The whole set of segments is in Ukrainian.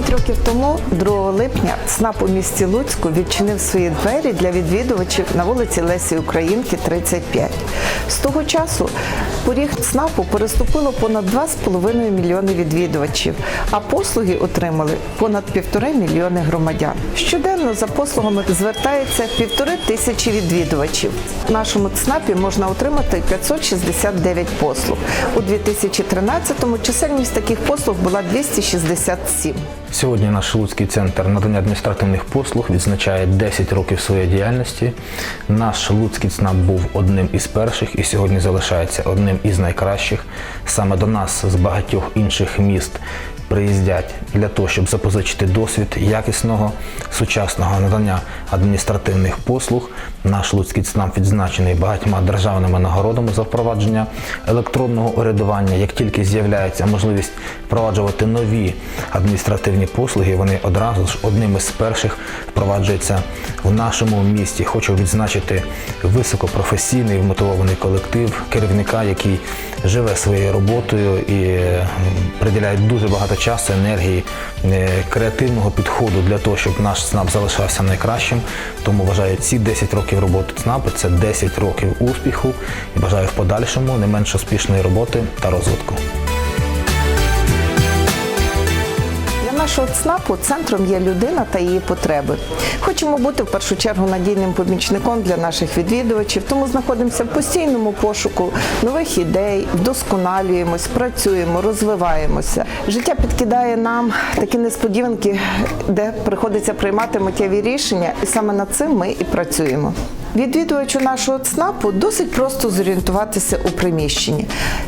Десять років тому, 2 липня, ЦНАП у місті Луцьку відчинив свої двері для відвідувачів на вулиці Лесі Українки, 35. З того часу поріг ЦНАПу переступило понад 2,5 мільйони відвідувачів, а послуги отримали понад півтори мільйони громадян. Щоденно за послугами звертається півтори тисячі відвідувачів. В нашому ЦНАПі можна отримати 569 послуг. У 2013-му чисельність таких послуг була 267. Сьогодні наш Луцький центр надання адміністративних послуг відзначає 10 років своєї діяльності. Наш Луцький ЦНАП був одним із перших і сьогодні залишається одним із найкращих. Саме до нас з багатьох інших міст приїздять для того, щоб запозичити досвід якісного сучасного надання адміністративних послуг. Наш Луцький ЦНАП відзначений багатьма державними нагородами за впровадження електронного урядування. Як тільки з'являється можливість впроваджувати нові адміністративні послуги, вони одразу ж одним із перших впроваджуються в нашому місті. Хочу відзначити високопрофесійний вмотивований колектив керівника, який живе своєю роботою і е, приділяє дуже багато часу, енергії, е, креативного підходу для того, щоб наш ЦНАП залишався найкращим. Тому вважаю, ці 10 років роботи ЦНАПу це 10 років успіху і бажаю в подальшому не менш успішної роботи та розвитку. Нашого ЦНАПу центром є людина та її потреби. Хочемо бути в першу чергу надійним помічником для наших відвідувачів, тому знаходимося в постійному пошуку нових ідей, вдосконалюємось, працюємо, розвиваємося. Життя підкидає нам такі несподіванки, де приходиться приймати миттєві рішення, і саме над цим ми і працюємо. Відвідувачу нашого ЦНАПу досить просто зорієнтуватися у приміщенні.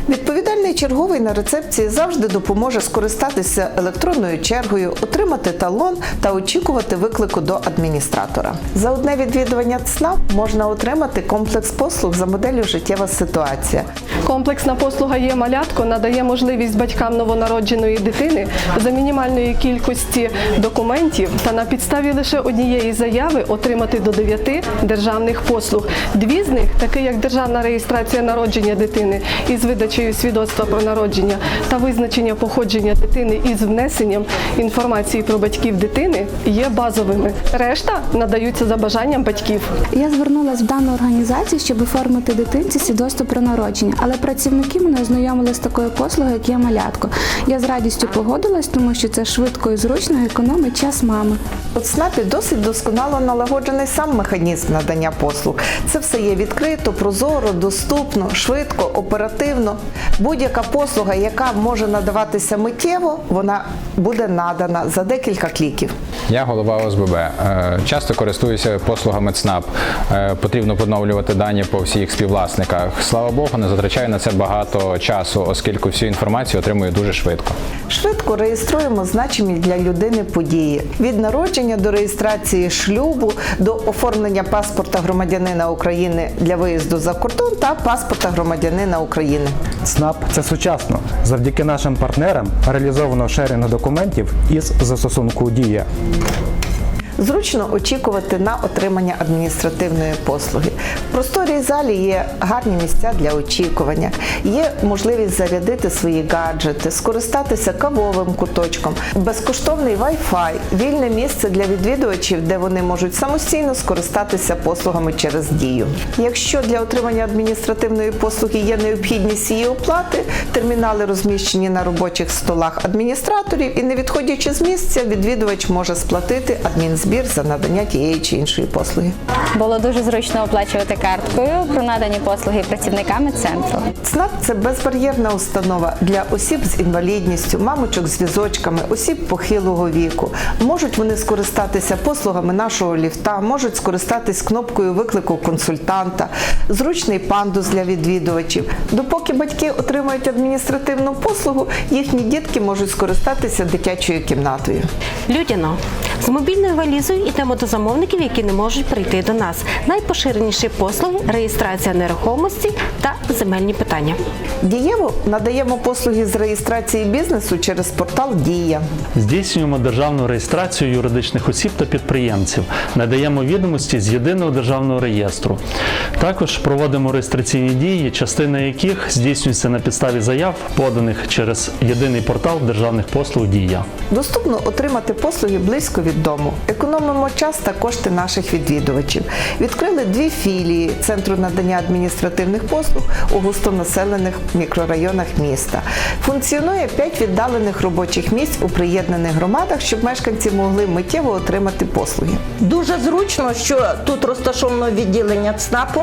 Відповідальний черговий на рецепції завжди допоможе скористатися електронною чергою, отримати талон та очікувати виклику до адміністратора. За одне відвідування ЦНАП можна отримати комплекс послуг за моделлю життєва ситуація. Комплексна послуга є малятко надає можливість батькам новонародженої дитини за мінімальної кількості документів та на підставі лише однієї заяви отримати до 9 державних послуг. Дві з них, такі як державна реєстрація народження дитини із видачею свідоцтва про народження та визначення походження дитини із внесенням інформації про батьків дитини, є базовими. Решта надаються за бажанням батьків. Я звернулася в дану організацію, щоб оформити дитинці свідоцтво про народження, але працівники мене ознайомили з такою послугою, як є малятко. Я з радістю погодилась, тому що це швидко і зручно економить час мами. У ЦНАПі досить досконало налагоджений сам механізм надання послуг. Це все є відкрито, прозоро, доступно, швидко, оперативно. Будь-яка послуга, яка може надаватися миттєво, вона буде надана за декілька кліків. Я голова ОСББ. Е, Часто користуюся послугами ЦНАП. Е, Потрібно поновлювати дані по всіх співвласниках. Слава Богу, не затрачаю на це багато часу, оскільки всю інформацію отримую дуже швидко. Швидко реєструємо значимі для людини події від народження до реєстрації шлюбу, до оформлення паспорта громадянина України для виїзду за кордон та паспорта громадянина України. ЦНАП це сучасно. Завдяки нашим партнерам реалізовано шерінг документів із застосунку Дія. Thank you. Зручно очікувати на отримання адміністративної послуги. В просторій залі є гарні місця для очікування, є можливість зарядити свої гаджети, скористатися кавовим куточком, безкоштовний Wi-Fi, вільне місце для відвідувачів, де вони можуть самостійно скористатися послугами через дію. Якщо для отримання адміністративної послуги є необхідність її оплати, термінали розміщені на робочих столах адміністраторів, і не відходячи з місця, відвідувач може сплатити адмінзбір за надання тієї чи іншої послуги. Було дуже зручно оплачувати карткою про надані послуги працівниками центру. ЦНАП це безбар'єрна установа для осіб з інвалідністю, мамочок з візочками, осіб похилого віку. Можуть вони скористатися послугами нашого ліфта, можуть скористатись кнопкою виклику консультанта, зручний пандус для відвідувачів. Допоки батьки отримують адміністративну послугу, їхні дітки можуть скористатися дитячою кімнатою. людяно. З мобільною валізою йдемо до замовників, які не можуть прийти до нас. Найпоширеніші послуги реєстрація нерухомості та земельні питання. Дієво надаємо послуги з реєстрації бізнесу через портал Дія. Здійснюємо державну реєстрацію юридичних осіб та підприємців, надаємо відомості з єдиного державного реєстру. Також проводимо реєстраційні дії, частина яких здійснюється на підставі заяв, поданих через єдиний портал державних послуг Дія. Доступно отримати послуги близько від дому. Економимо час та кошти наших відвідувачів. Відкрили дві філії Центру надання адміністративних послуг у густонаселених мікрорайонах міста. Функціонує п'ять віддалених робочих місць у приєднаних громадах, щоб мешканці могли миттєво отримати послуги. Дуже зручно, що тут розташовано відділення ЦНАПу.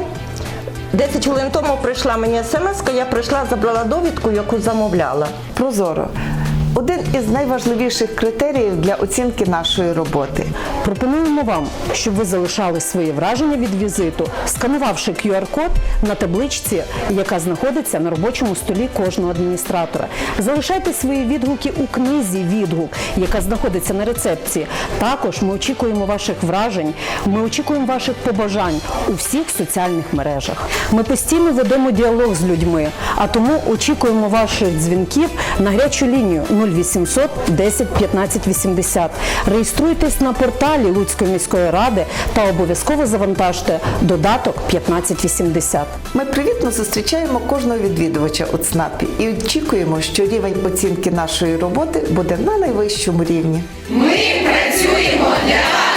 10 хвилин тому прийшла мені смс, я прийшла, забрала довідку, яку замовляла. Прозоро. Один із найважливіших критеріїв для оцінки нашої роботи. Пропонуємо вам, щоб ви залишали свої враження від візиту, сканувавши QR-код на табличці, яка знаходиться на робочому столі кожного адміністратора. Залишайте свої відгуки у книзі відгук, яка знаходиться на рецепції. Також ми очікуємо ваших вражень, ми очікуємо ваших побажань у всіх соціальних мережах. Ми постійно ведемо діалог з людьми, а тому очікуємо ваших дзвінків на гарячу лінію 0800 10 15 80. Реєструйтесь на порталі Луцької міської ради та обов'язково завантажте додаток 1580. Ми привітно зустрічаємо кожного відвідувача у ЦНАПі і очікуємо, що рівень оцінки нашої роботи буде на найвищому рівні. Ми працюємо для вас.